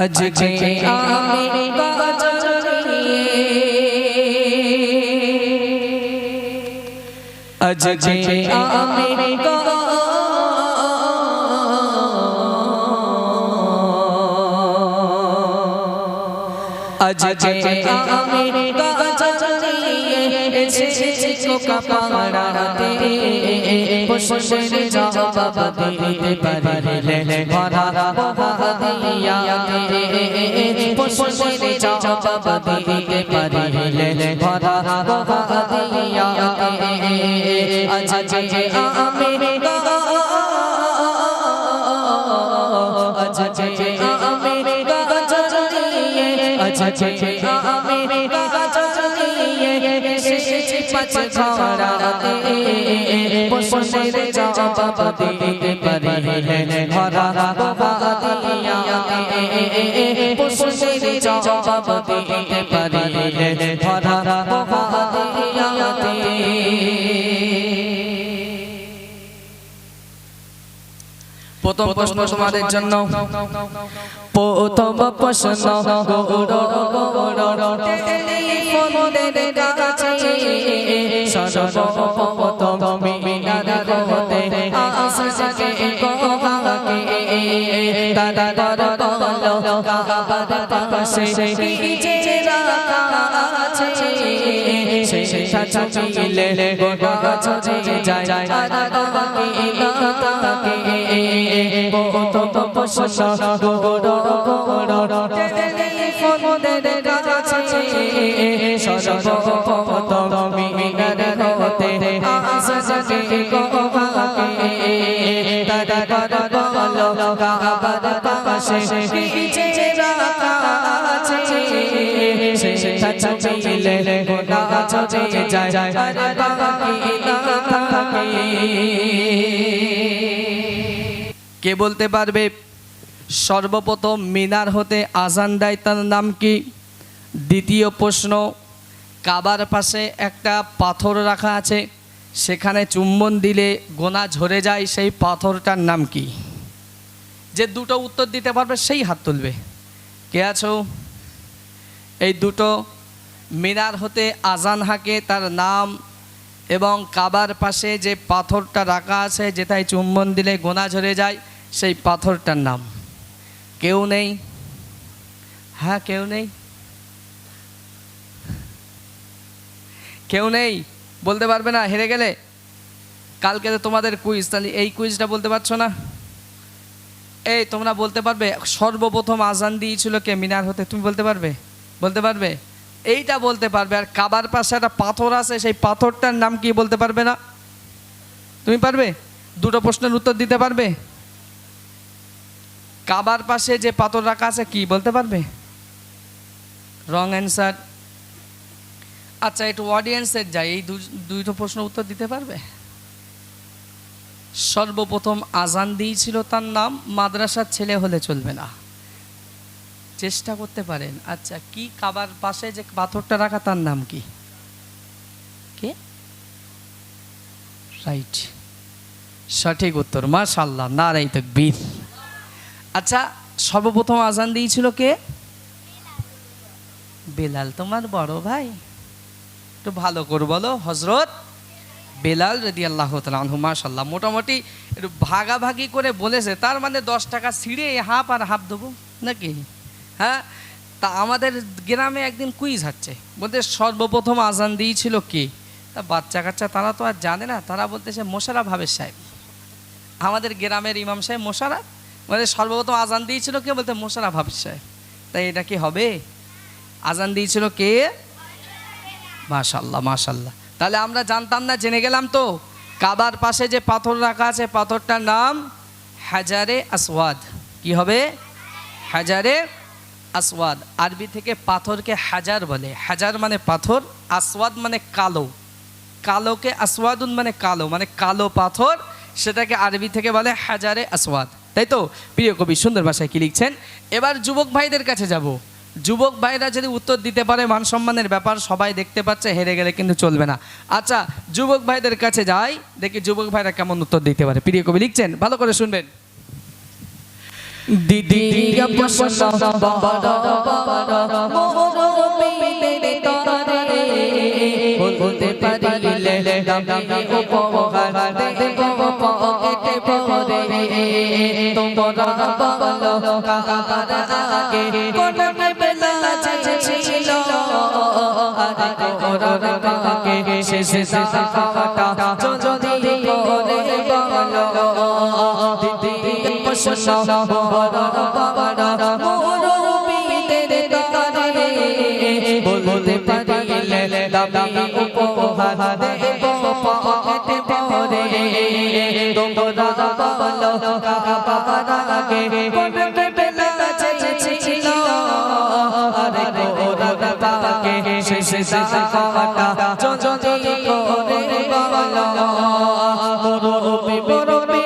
আজকে আমি আজকে আমি আজকে আমি বাজারে বসে জবাব দিতে পারিলে ভরা বহাদিয়াতে বসে জবাব দিতে পারিলে ভরা বহাদিয়াতে আজকে আমি আজকে আমি আজকে আমি এসেছি পাঁচ ঘরাতে বসে জবাব দিতে পারিলে ভরা বহাদিয়াতে বসে জবাব দিতে পারিলে ভরা বহাদিয়াতে প্রথম প্রশ্ন তোমাদের জন্য প্রথম প্রশ্ন টেলিফোনের কাছে সর্বপ্রথম মিনার হতে আসছে কোহাকে তারা কে বলতে পারবে? সর্বপ্রথম মিনার হতে আজান দেয় তার নাম কি? দ্বিতীয় প্রশ্ন, কাবার পাশে একটা পাথর রাখা আছে, সেখানে চুম্বন দিলে গোনা ঝরে যায়, সেই পাথরটার নাম কি? যে দুটো উত্তর দিতে পারবে সেই হাত তুলবে। কে আছো? এই দুটো মিনার হতে আজান হাকে তার নাম এবং কাবার পাশে যে পাথরটা রাখা আছে যেটায় চুম্বন দিলে গোনা ঝরে যায়, সেই পাথরটার নাম। কেউ নেই। হ্যাঁ কেউ নেই। কেউ নেই, বলতে পারবে না, হেরে গেলে। কালকে তো তোমাদের কুইজ তাহলে এই কুইজটা বলতে পারছ না? এই, তোমরা বলতে পারবে, সর্বপ্রথম আজান দিয়েছিল কে, মিনার হতে, তুমি বলতে পারবে? বলতে পারবে? এইটা বলতে পারবে, আর কাবার পাশে একটা পাথর আছে, সেই পাথরটার নাম কি বলতে পারবে না? তুমি পারবে? দুটো প্রশ্নের উত্তর দিতে পারবে? কাবার পাশে যে পাথর রাখা আছে, কি বলতে পারবে? রং অ্যান্সার আচ্ছা একটু অডিয়েন্সের যাই। এই দু- দুটো প্রশ্ন উত্তর দিতে পারবে? সর্বপ্রথম আজান দিয়েছিল তার নাম, মাদ্রাসার ছেলে হলে চলবে না। চেষ্টা করতে পারেন। আচ্ছা কি কাবার পাশে যে পাথরটা রাখা, তার নাম কি? কে? রাইট সঠিক উত্তর মাশাল্লাহ নারাই তকবীর। আচ্ছা সর্বপ্রথম আজান দিয়েছিল কে? বেলাল। তোমার বড় ভাই। একটু ভালো করে বলো হজরত বেলাল রদি আল্লাহ তালু মাশাল্লাহ মোটামুটি একটু ভাগাভাগি করে বলেছে, তার মানে দশ টাকা ছিঁড়ে হাফ আর হাফ দেবো নাকি? হ্যাঁ? তা আমাদের গ্রামে একদিন কুইজ হচ্ছে। বলতে সর্বপ্রথম আজান দিয়েছিল কে? তা বাচ্চা কাচ্চা তারা তো আর জানে না। তারা বলতেছে মোশারফ হাবের সাহেব। আমাদের গ্রামের ইমাম সাহেব মোশারফ। মানে সর্বপ্রথম আজান দিয়েছিল কে? বলতে হাবের সাহেব। তাই এটা কি হবে? আজান দিয়েছিল কে? মাশাল্লাহ মাশাল্লাহ তাহলে আমরা জানতাম না, জেনে গেলাম তো। কাবার পাশে যে পাথর রাখা আছে, পাথরটার নাম হাজারে আসওয়াদ। কি হবে? হাজারে আসওয়াদ। আরবি থেকে পাথরকে হাজার বলে। হাজার মানে পাথর, আসওয়াদ মানে কালো। কালোকে আসওয়াদুন মানে কালো। মানে কালো পাথর, সেটাকে আরবি থেকে বলে হাজারে আসওয়াদ। তাই তো প্রিয় কবি সুন্দর ভাষায় কি লিখছেন এবার যুবক ভাইদের কাছে যাব যুবক ভাইরা যদি উত্তর দিতে পারে মান সম্মানের ব্যাপার সবাই দেখতে পাচ্ছে হেরে গেলে কিন্তু চলবে না আচ্ছা যুবক ভাইদের কাছে যাই দেখি যুবক ভাইরা কেমন উত্তর দিতে পারে প্রিয় কবি লিখছেন ভালো করে শুনবেন তরে বলতে তোমরা বলো কাবার আগে কোন বেলা ছিল আরে কোরআন পাকে শেষ সাকাটা যদি করে বলো দিদি প্রশ্ন বড় বড় মুরব্বীদের তরে বলতে পারিলে দামি উপহার দেব ভরে তোমরা বলো কাবার আগে কোন বেলা ছিল আরে কোরআন পাকে শেষ সাকাটা যদি করে বলো মুরব্বী মুরব্বী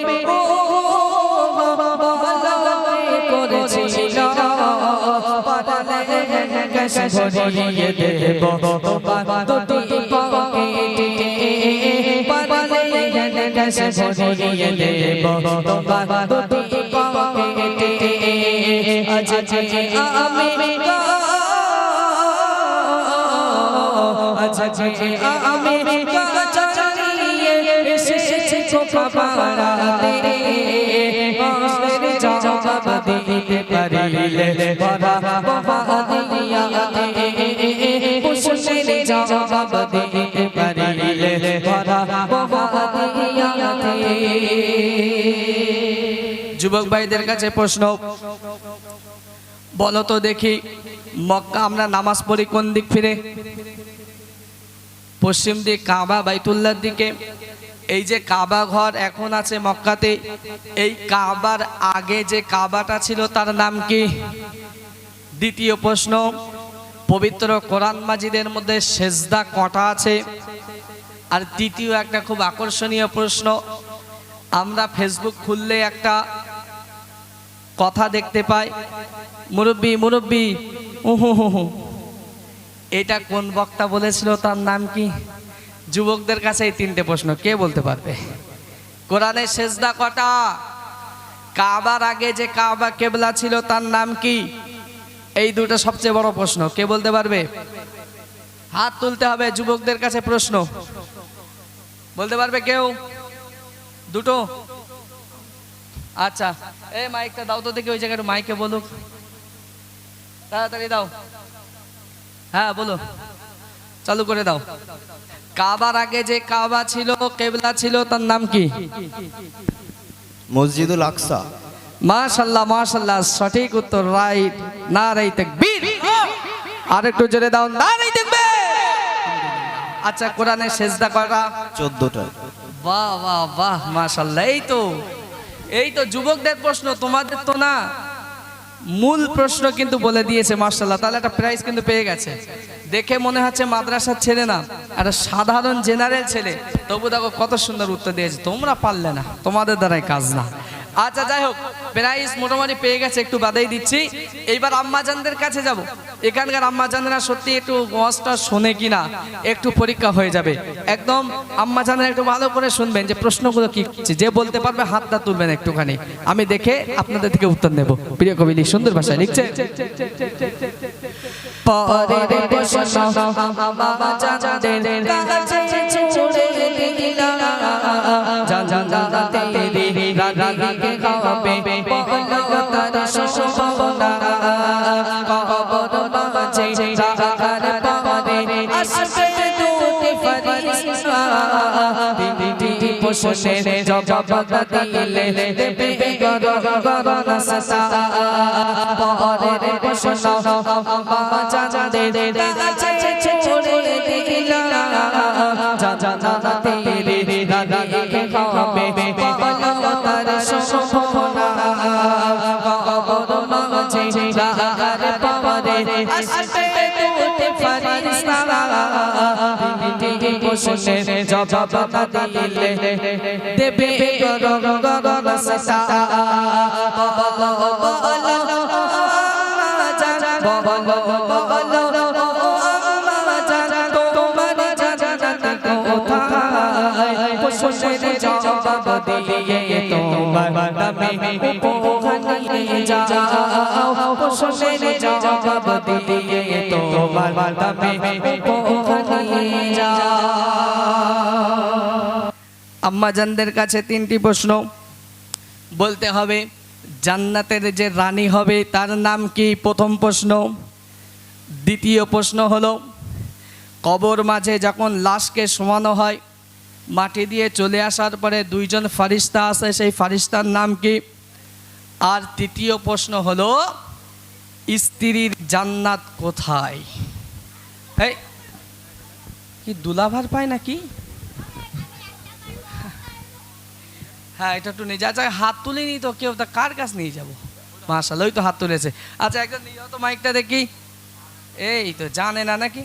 করেছিল ভরিয়ে দেব গ্যাস ভরিয়ে দেব তোমার দুটি আজ আমি আজ আমি এসেছি কোপাড়াতে দিতে পারিলে দিতে পারিলে যুবক ভাইদের কাছে প্রশ্ন। বলো তো দেখি, মক্কা আমরা নামাজ পড়ি কোন দিক ফিরে? পশ্চিম দিক কাবা বাইতুল্লার দিকে। এই যে কাবা ঘর এখন আছে মক্কাতে, এই কাবার আগে যে কাবাটা ছিল তার নাম কি? দ্বিতীয় প্রশ্ন, পবিত্র কোরআন মাজিদের মধ্যে সেজদা কটা আছে? আর তৃতীয় একটা খুব আকর্ষণীয় প্রশ্ন আমরা ফেসবুক খুললে একটা কথা দেখতে পাই, মুরব্বি মুরব্বি, উহু, হু এটা কোন বক্তা বলেছিল, তার নাম কি? যুবকদের কাছে এই তিনটে প্রশ্ন, কে বলতে পারবে? কোরআনের সেজদা কটা? কাবার আগে যে কাবা কেবলা ছিল, তার নাম কি? এই দুটো সবচেয়ে বড় প্রশ্ন, কে বলতে পারবে? হাত তুলতে হবে যুবকদের কাছে প্রশ্ন। বলতে পারবে কেউ? দুটো। আচ্ছা এই মাইকটা দাও তো দেখি ওই জায়গায় মাইকে বলুক। তাড়াতাড়ি দাও। হ্যাঁ বলো। চালু করে দাও। কাবার আগে যে কাবা ছিল কেবলা ছিল তার নাম কি? মসজিদুল আকসা। মাশাল্লাহ মাশাল্লাহ সঠিক উত্তর রাইট। না রাই তাকবীর আর একটু জোরে দাও। না রাই তাকবীর আচ্ছা কোরআনে সেজদা করা চোদ্দটা। বাহ বাহ বাহ মাশাল্লাহ এই তো। এই তো যুবকদের প্রশ্ন, তোমাদের তো না মূল প্রশ্ন কিন্তু বলে দিয়েছে মার্শাল্লাহ তাহলে একটা প্রাইজ কিন্তু পেয়ে গেছে। দেখে মনে হচ্ছে মাদ্রাসার ছেলে না, একটা সাধারণ জেনারেল ছেলে। তবু দেখো কত সুন্দর উত্তর দিয়েছে, তোমরা পারলে না, তোমাদের দ্বারাই কাজ না। আচ্ছা যাই হোক প্রাইজ মোটামুটি পেয়ে গেছে একটু বাদাই দিচ্ছি এইবার আম্মাজানদের কাছে যাব এখানকার আম্মাজানরা সত্যি একটু ওয়াজটা শোনে কিনা একটু পরীক্ষা হয়ে যাবে একদম আম্মাজানরা একটু ভালো করে শুনবেন যে প্রশ্নগুলো কি। যে বলতে পারবে হাতটা তুলবেন একটুখানি আমি দেখে আপনাদের থেকে উত্তর নেব প্রিয় কবি সুন্দর ভাষায় লিখছে রাগে হবে বলো তার সম্ভাবনা কবর মাঝে রাখার পরে আসবে দুটি ফরিস্তা তিনটি প্রশ্নের জবাব দিলে দেবে গর গর নাসা পরের প্রশ্ন জানাতে কাছে ছুড়ে দিলাম জানাতে রে তিনটি জবাব দিলে দেবে গর নাসা বলো বলো জবাব দিয়ে তোমার নামে উপহানি যাও প্রশ্নের জবাব দিয়ে তোমার দামে আম্মাজানদের কাছে তিনটি প্রশ্ন। বলতে হবে, জান্নাতের যে রানী হবে তার নাম কি? প্রথম প্রশ্ন। দ্বিতীয় প্রশ্ন হলো, কবর মাঝে যখন লাশকে শোয়ানো হয়, মাটি দিয়ে চলে আসার পরে দুইজন ফারিস্তা আসে সেই ফারিস্তার নাম কি? আর তৃতীয় প্রশ্ন হলো, স্ত্রীর জান্নাত কোথায়? এই কি দুলাভার পায় নাকি? হ্যাঁ এটা একটু নিয়ে যা। আচ্ছা হাত তুলিনি তো, কেউ তা কার কাছ নিয়ে যাব? মাশাল ওই তো হাত তুলেছে। আচ্ছা একজন নিয়ে যাও তো মাইকটা দেখি। এই তো, জানে না নাকি?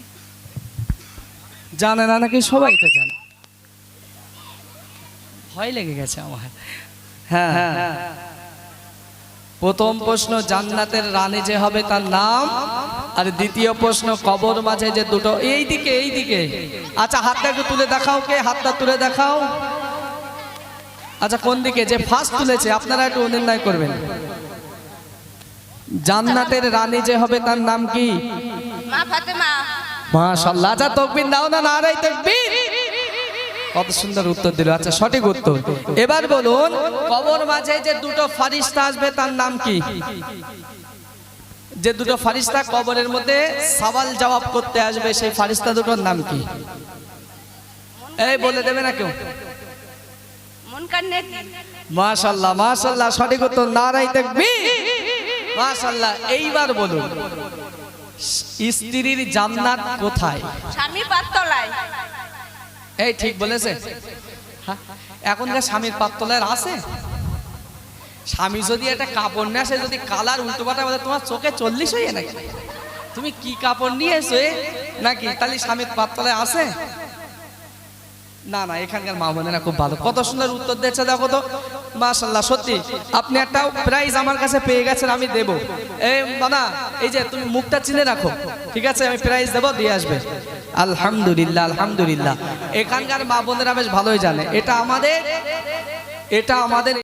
জানে না নাকি? সবাই তো জানে। ভয় লেগে গেছে আমার। হ্যাঁ হ্যাঁ প্রথম প্রশ্ন, জান্নাতের রানী যে হবে তার নাম, আর দ্বিতীয় প্রশ্ন, কবর মাঝে যে দুটো এই দিকে এই দিকে আচ্ছা হাতটা একটু তুলে দেখাও কে? হাতটা তুলে দেখাও। আচ্ছা কোন দিকে? যে ফার্স্ট তুলেছে আপনারা একটু নির্ণয় করবেন। জান্নাতের রানী যে হবে তার নাম কি? মা ফাতেমা। মাশাআল্লাহ। আচ্ছা তকবির দাও না নারাই তকবির! কত সুন্দর উত্তর দিল। আচ্ছা সঠিক উত্তর। এবার বলুন কবর মাঝে যে দুটো ফারিস্তা আসবে তার নাম কি? যে দুটো ফারিস্তা কবরের মধ্যে সওয়াল জবাব করতে আসবে সেই ফারিস্তা দুটোর নাম কি? এই বলে দেবে না কেউ। মাশাল্লাহ মাশাল্লাহ সঠিক উত্তর নারাই তাকবীর। মাশাল্লাহ এইবার বলুন স্ত্রীর জান্নাত কোথায়? স্বামী পাততলায় এই ঠিক বলেছে? এখনকার স্বামীর পাত্তলার আছে? স্বামী যদি একটা কাপড় নিয়ে আসে যদি কালার উল্টো পাল্টা বলে তোমার চোখে চল্লিশ হয়ে নাকি? তুমি কি কাপড় নিয়ে এসো নাকি তাহলে স্বামীর পাত্তলায় আছে? না না, এখানকার মা বোনেরা খুব ভালো। কত সুন্দর উত্তর দিচ্ছে দেখো তো। মাশাল্লাহ সত্যি। আপনি একটা প্রাইজ আমার কাছে পেয়ে গেছেন, আমি দেবো। এই দাদা, এই যে তুমি মুখটা চিনে রাখো। ঠিক আছে, আমি প্রাইজ দেবো, দিয়ে আসবে। আলহামদুলিল্লাহ আলহামদুলিল্লাহ। এখানকার মা বোনেরা বেশ ভালোই জানে। এটা আমাদের এটা আমাদের